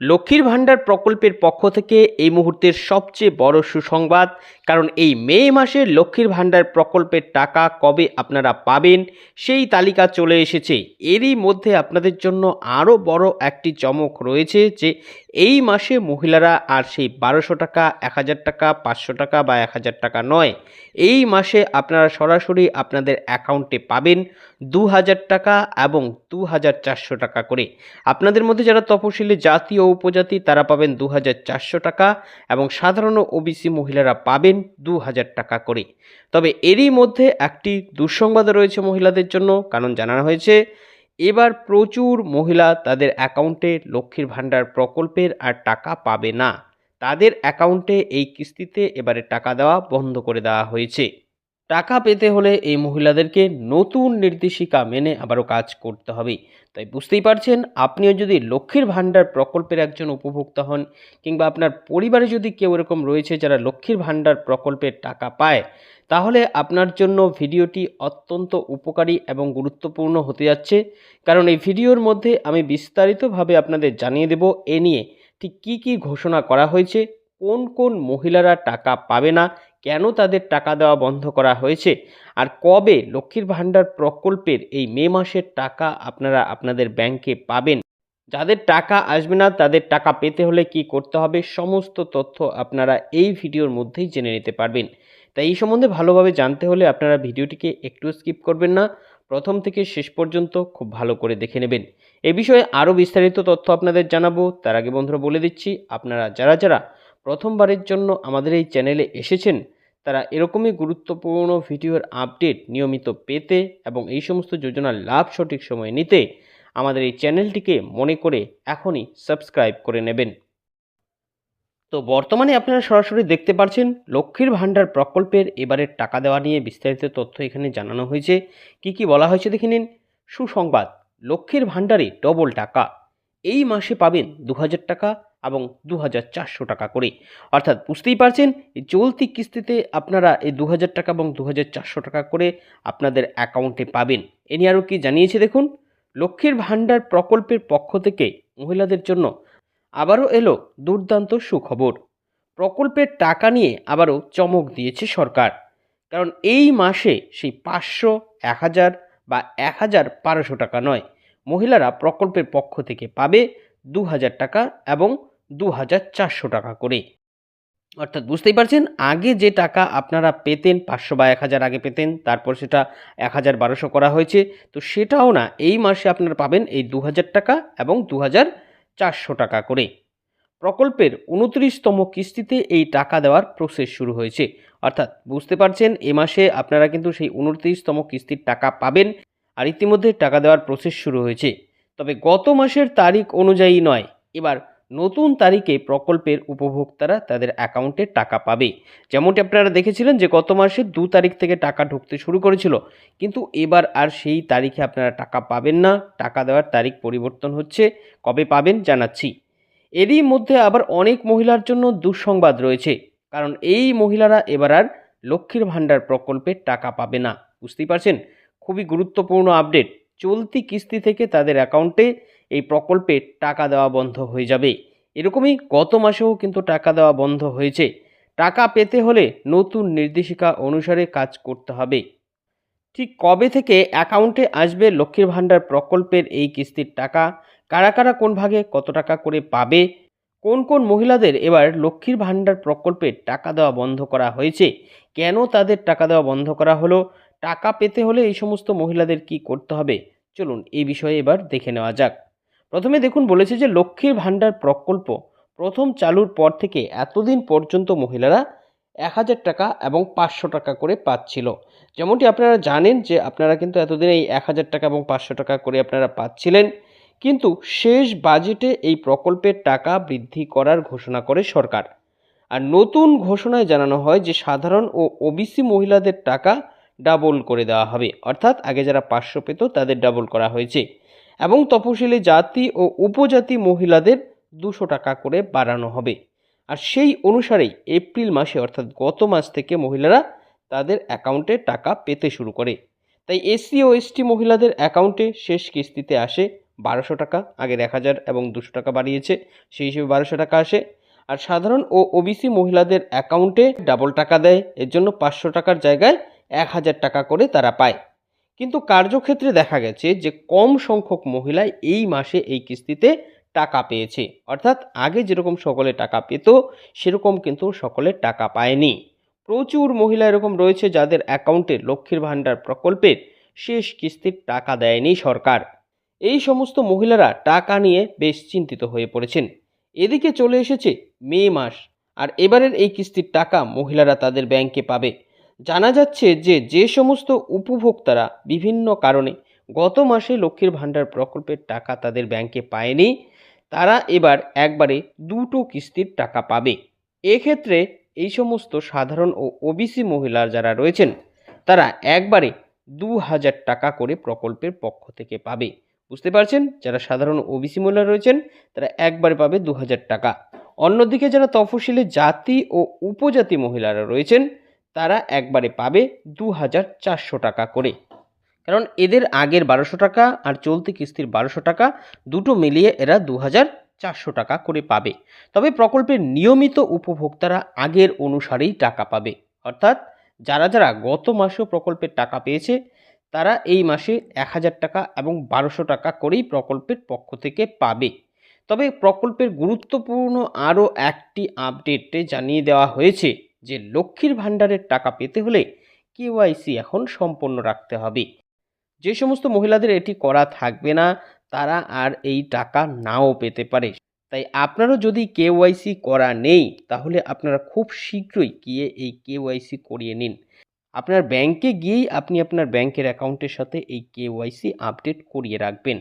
লক্ষ্মীর ভাণ্ডার প্রকল্পের পক্ষ থেকে এই মুহূর্তের সবচেয়ে বড় সুসংবাদ, কারণ এই মে মাসে লক্ষ্মীর ভাণ্ডার প্রকল্পের টাকা কবে আপনারা পাবেন সেই তালিকা চলে এসেছে। এরই মধ্যে আপনাদের জন্য আরও বড় একটি চমক রয়েছে যে এই মাসে মহিলারা আর সেই বারোশো টাকা, এক হাজার টাকা, পাঁচশো টাকা বা এক হাজার টাকা নয়, এই মাসে আপনারা সরাসরি আপনাদের অ্যাকাউন্টে পাবেন দু হাজার টাকা এবং দু হাজার চারশো টাকা করে। আপনাদের মধ্যে যারা তপশিলি জাতি ও উপজাতি, তারা পাবেন দু হাজার চারশো টাকা এবং সাধারণ ওবিসি মহিলারা পাবেন দু হাজার টাকা করে। তবে এরই মধ্যে একটি দুঃসংবাদ রয়েছে মহিলাদের জন্য, কারণ জানানো হয়েছে, এবার প্রচুর মহিলা তাদের অ্যাকাউন্টে লক্ষ্মীর ভাণ্ডার প্রকল্পের আর টাকা পাবে না। তাদের অ্যাকাউন্টে এই কিস্তিতে এবারে টাকা দেওয়া বন্ধ করে দেওয়া হয়েছে। টাকা পেতে হলে এই মহিলাদেরকে নতুন নির্দেশিকা মেনে আবারও কাজ করতে হবে। তাই বুঝতেই পারছেন, আপনিও যদি লক্ষ্মীর ভাণ্ডার প্রকল্পের একজন উপভোক্তা হন কিংবা আপনার পরিবারে যদি কেউ এরকম রয়েছে যারা লক্ষ্মীর ভাণ্ডার প্রকল্পের টাকা পায়, তাহলে আপনার জন্য ভিডিওটি অত্যন্ত উপকারী এবং গুরুত্বপূর্ণ হতে যাচ্ছে। কারণ এই ভিডিওর মধ্যে আমি বিস্তারিতভাবে আপনাদের জানিয়ে দেব এ নিয়ে। ঠিক কী কী ঘোষণা করা হয়েছে, কোন কোন মহিলারা টাকা পাবে না কেন তাদের টাকা দেওয়া বন্ধ করা হয়েছে? আর কবে লক্ষ্মীর ভাণ্ডার প্রকল্পের এই মে মাসের টাকা আপনারা আপনাদের ব্যাংকে পাবেন? যাদের টাকা আসবে না, তাদের টাকা পেতে হলে কি করতে হবে? সমস্ত তথ্য আপনারা এই ভিডিওর মধ্যেই জেনে নিতে পারবেন। তাই এই সম্বন্ধে ভালোভাবে জানতে হলে আপনারা ভিডিওটিকে একটু স্কিপ করবেন না। প্রথম থেকে শেষ পর্যন্ত খুব ভালো করে দেখে নেবেন। এ বিষয়ে আরও বিস্তারিত তথ্য আপনাদের জানাব। তার আগে বন্ধুরা বলে দিচ্ছি, আপনারা যারা যারা প্রথমবারের জন্য আমাদের এই চ্যানেলে এসেছেন। তারা এরকমই গুরুত্বপূর্ণ ভিডিওর আপডেট নিয়মিত পেতে এবং এই সমস্ত যোজনার লাভ সঠিক সময়ে নিতে আমাদের এই চ্যানেলটিকে মনে করে এখনই সাবস্ক্রাইব করে নেবেন। তো বর্তমানে আপনারা সরাসরি দেখতে পাচ্ছেন লক্ষ্মীর ভাণ্ডার প্রকল্পের এবারের টাকা দেওয়া নিয়ে বিস্তারিত তথ্য এখানে জানানো হয়েছে। কি কি বলা হয়েছে দেখে নিন। সুসংবাদ, লক্ষ্মীর ভাণ্ডারে ডবল টাকা। এই মাসে পাবেন দু হাজার টাকা এবং দু হাজার চারশো টাকা করে। অর্থাৎ বুঝতেই পারছেন চলতি কিস্তিতে আপনারা এই দু হাজার টাকা এবং দু হাজার চারশো টাকা করে আপনাদের অ্যাকাউন্টে পাবেন। এ নিয়ে আরও কি জানিয়েছে দেখুন, লক্ষ্মীর ভাণ্ডার প্রকল্পের পক্ষ থেকে মহিলাদের জন্য আবারও এলো দুর্দান্ত সুখবর। প্রকল্পের টাকা নিয়ে আবারও চমক দিয়েছে সরকার। কারণ এই মাসে সেই পাঁচশো, এক হাজার বা এক হাজার বারোশো টাকা নয়, মহিলারা প্রকল্পের পক্ষ থেকে পাবে দু হাজার টাকা এবং দু হাজার চারশো টাকা করে। অর্থাৎ বুঝতেই পারছেন, আগে যে টাকা আপনারা পেতেন, পাঁচশো বা এক হাজার আগে পেতেন, তারপর সেটা এক হাজার বারোশো করা হয়েছে, তো সেটাও না, এই মাসে আপনারা পাবেন এই দু হাজার টাকা এবং দু হাজার চারশো টাকা করে। প্রকল্পের উনত্রিশতম কিস্তিতে এই টাকা দেওয়ার প্রসেস শুরু হয়েছে। অর্থাৎ বুঝতে পারছেন, এ মাসে আপনারা কিন্তু সেই উনত্রিশতম কিস্তির টাকা পাবেন আর ইতিমধ্যে টাকা দেওয়ার প্রসেস শুরু হয়েছে। তবে গত মাসের তারিখ অনুযায়ী নয়, এবার নতুন তারিখে প্রকল্পের উপভোক্তারা তাদের অ্যাকাউন্টে টাকা পাবে। যেমনটি আপনারা দেখেছিলেন যে গত মাসে দু তারিখ থেকে টাকা ঢুকতে শুরু করেছিল। কিন্তু এবার আর সেই তারিখে আপনারা টাকা পাবেন না। টাকা দেওয়ার তারিখ পরিবর্তন হচ্ছে। কবে পাবেন জানাচ্ছি। এরই মধ্যে আবার অনেক মহিলার জন্য দুঃসংবাদ রয়েছে। কারণ এই মহিলারা এবার আর লক্ষ্মীর ভাণ্ডার প্রকল্পের টাকা পাবে না। বুঝতেই পারছেন? খুবই গুরুত্বপূর্ণ আপডেট। চলতি কিস্তি থেকে তাদের অ্যাকাউন্টে এই প্রকল্পে টাকা দেওয়া বন্ধ হয়ে যাবে। এরকমই গত মাসেও কিন্তু টাকা দেওয়া বন্ধ হয়েছে। টাকা পেতে হলে নতুন নির্দেশিকা অনুসারে কাজ করতে হবে। ঠিক কবে থেকে অ্যাকাউন্টে আসবে লক্ষ্মীর ভাণ্ডার প্রকল্পের এই কিস্তির টাকা? কারা কারা কোন ভাগে কত টাকা করে পাবে? কোন কোন মহিলাদের এবার লক্ষ্মীর ভাণ্ডার প্রকল্পে টাকা দেওয়া বন্ধ করা হয়েছে? কেন তাদের টাকা দেওয়া বন্ধ করা হলো? টাকা পেতে হলে এই সমস্ত মহিলাদের কি করতে হবে? চলুন এই বিষয়ে এবার দেখে নেওয়া যাক। প্রথমে দেখুন বলেছে যে লক্ষ্মীর ভাণ্ডার প্রকল্প প্রথম চালুর পর থেকে এতদিন পর্যন্ত মহিলারা এক হাজার টাকা এবং পাঁচশো টাকা করে পাচ্ছিল। যেমনটি আপনারা জানেন যে আপনারা কিন্তু এতদিন এই এক হাজার টাকা এবং পাঁচশো টাকা করে আপনারা পাচ্ছিলেন। কিন্তু শেষ বাজেটে এই প্রকল্পের টাকা বৃদ্ধি করার ঘোষণা করে সরকার। আর নতুন ঘোষণায় জানানো হয় যে সাধারণ ও ওবিসি মহিলাদের টাকা ডাবল করে দেওয়া হবে। অর্থাৎ আগে যারা পাঁচশো পেত তাদের ডাবল করা হয়েছে। এবং তপশিলি জাতি ও উপজাতি মহিলাদের দুশো টাকা করে বাড়ানো হবে। আর সেই অনুসারেই এপ্রিল মাসে, অর্থাৎ গত মাস থেকে মহিলারা তাদের অ্যাকাউন্টে টাকা পেতে শুরু করে। তাই এসসি ও এসটি মহিলাদের অ্যাকাউন্টে শেষ কিস্তিতে আসে বারোশো টাকা আগের এক হাজার এবং দুশো টাকা বাড়িয়েছে, সেই হিসেবে বারোশো টাকা আসে। আর সাধারণ ও ওবিসি মহিলাদের অ্যাকাউন্টে ডাবল টাকা দেয়, এর জন্য পাঁচশো টাকার জায়গায় এক হাজার টাকা করে তারা পায়। কিন্তু কার্যক্ষেত্রে দেখা গেছে যে কম সংখ্যক মহিলাই এই মাসে এই কিস্তিতে টাকা পেয়েছে। অর্থাৎ আগে যেরকম সকলে টাকা পেত, সেরকম কিন্তু সকলে টাকা পায়নি। প্রচুর মহিলা এরকম রয়েছে যাদের অ্যাকাউন্টে লক্ষ্মীর ভাণ্ডার প্রকল্পের শেষ কিস্তির টাকা দেয়নি সরকার। এই সমস্ত মহিলারা টাকা নিয়ে বেশ চিন্তিত হয়ে পড়েছেন। এদিকে চলে এসেছে মে মাস, আর এবারের এই কিস্তির টাকা মহিলারা তাদের ব্যাংকে পাবে। জানা যাচ্ছে যে যে সমস্ত উপভোক্তারা বিভিন্ন কারণে গত মাসে লক্ষ্মীর ভাণ্ডার প্রকল্পের টাকা তাদের ব্যাংকে পায়নি, তারা এবার একবারে দুটো কিস্তির টাকা পাবে। এক্ষেত্রে এই সমস্ত সাধারণ ও ওবিসি মহিলা যারা রয়েছেন, তারা একবারে দু হাজার টাকা করে প্রকল্পের পক্ষ থেকে পাবে। বুঝতে পারছেন? যারা সাধারণ ওবিসি মহিলা রয়েছেন, তারা একবারে পাবে দু হাজার টাকা। অন্যদিকে যারা তফসিলি জাতি ও উপজাতি মহিলারা রয়েছেন তারা একবারে পাবে দু হাজার চারশো টাকা করে। কারণ এদের আগের বারোশো টাকা আর চলতি কিস্তির বারোশো টাকা দুটো মিলিয়ে এরা দু হাজার চারশো টাকা করে পাবে। তবে প্রকল্পের নিয়মিত উপভোক্তারা আগের অনুসারেই টাকা পাবে। অর্থাৎ যারা যারা গত মাসেও প্রকল্পের টাকা পেয়েছে, তারা এই মাসে এক হাজার টাকা এবং বারোশো টাকা করেই প্রকল্পের পক্ষ থেকে পাবে। তবে প্রকল্পের গুরুত্বপূর্ণ আরও একটি আপডেটে জানিয়ে দেওয়া হয়েছে যে লক্ষ্মীর ভাণ্ডারের টাকা পেতে হলে কেওয়াইসি এখন সম্পন্ন রাখতে হবে। যে সমস্ত মহিলাদের এটি করা থাকবে না, তারা আর এই টাকা নাও পেতে পারে। তাই আপনারও যদি কেওয়াইসি করা নেই, তাহলে আপনারা খুব শীঘ্রই গিয়ে এই কেওয়াইসি করিয়ে নিন। আপনার ব্যাংকে গিয়েই আপনি আপনার ব্যাংকের অ্যাকাউন্টের সাথে এই কেওয়াইসি আপডেট করিয়ে রাখবেন।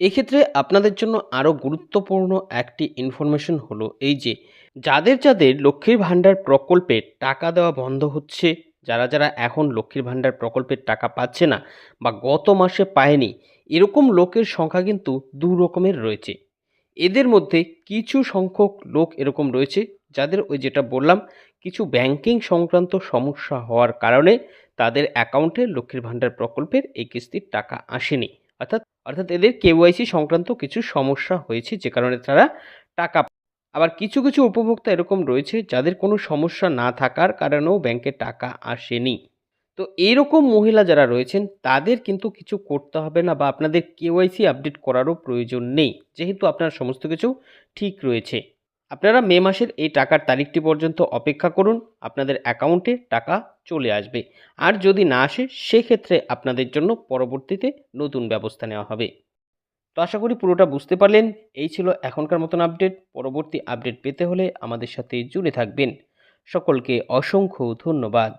এক্ষেত্রে আপনাদের জন্য আরও গুরুত্বপূর্ণ একটি ইনফরমেশন হলো এই যে যাদের যাদের লক্ষ্মীর ভাণ্ডার প্রকল্পে টাকা দেওয়া বন্ধ হচ্ছে, যারা যারা এখন লক্ষ্মীর ভাণ্ডার প্রকল্পের টাকা পাচ্ছে না বা গত মাসে পায়নি, এরকম লোকের সংখ্যা কিন্তু দু রকমের রয়েছে। এদের মধ্যে কিছু সংখ্যক লোক এরকম রয়েছে, যাদের ওই যেটা বললাম, কিছু ব্যাংকিং সংক্রান্ত সমস্যা হওয়ার কারণে তাদের অ্যাকাউন্টে লক্ষ্মীর ভাণ্ডার প্রকল্পের এই কিস্তির টাকা আসেনি। অর্থাৎ অর্থাৎ এদের কেওয়াইসি সংক্রান্ত কিছু সমস্যা হয়েছে, যে কারণে তারা টাকা আবার কিছু কিছু উপভোক্তা এরকম রয়েছে যাদের কোনো সমস্যা না থাকার কারণেও ব্যাংকে টাকা আসেনি। তো এইরকম মহিলা যারা রয়েছেন, তাদের কিন্তু কিছু করতে হবে না বা আপনাদের কেওয়াইসি আপডেট করারও প্রয়োজন নেই, যেহেতু আপনার সমস্ত কিছু ঠিক রয়েছে। আপনারা মে মাসের এই টাকার তারিখটি পর্যন্ত অপেক্ষা করুন, আপনাদের অ্যাকাউন্টে টাকা চলে আসবে। আর যদি না আসে, সেক্ষেত্রে আপনাদের জন্য পরবর্তীতে নতুন ব্যবস্থা নেওয়া হবে। তো আশা করি পুরোটা বুঝতে পারলেন। এই ছিল এখনকার মতন আপডেট। পরবর্তী আপডেট পেতে হলে আমাদের সাথে জুড়ে থাকবেন। সকলকে অসংখ্য ধন্যবাদ।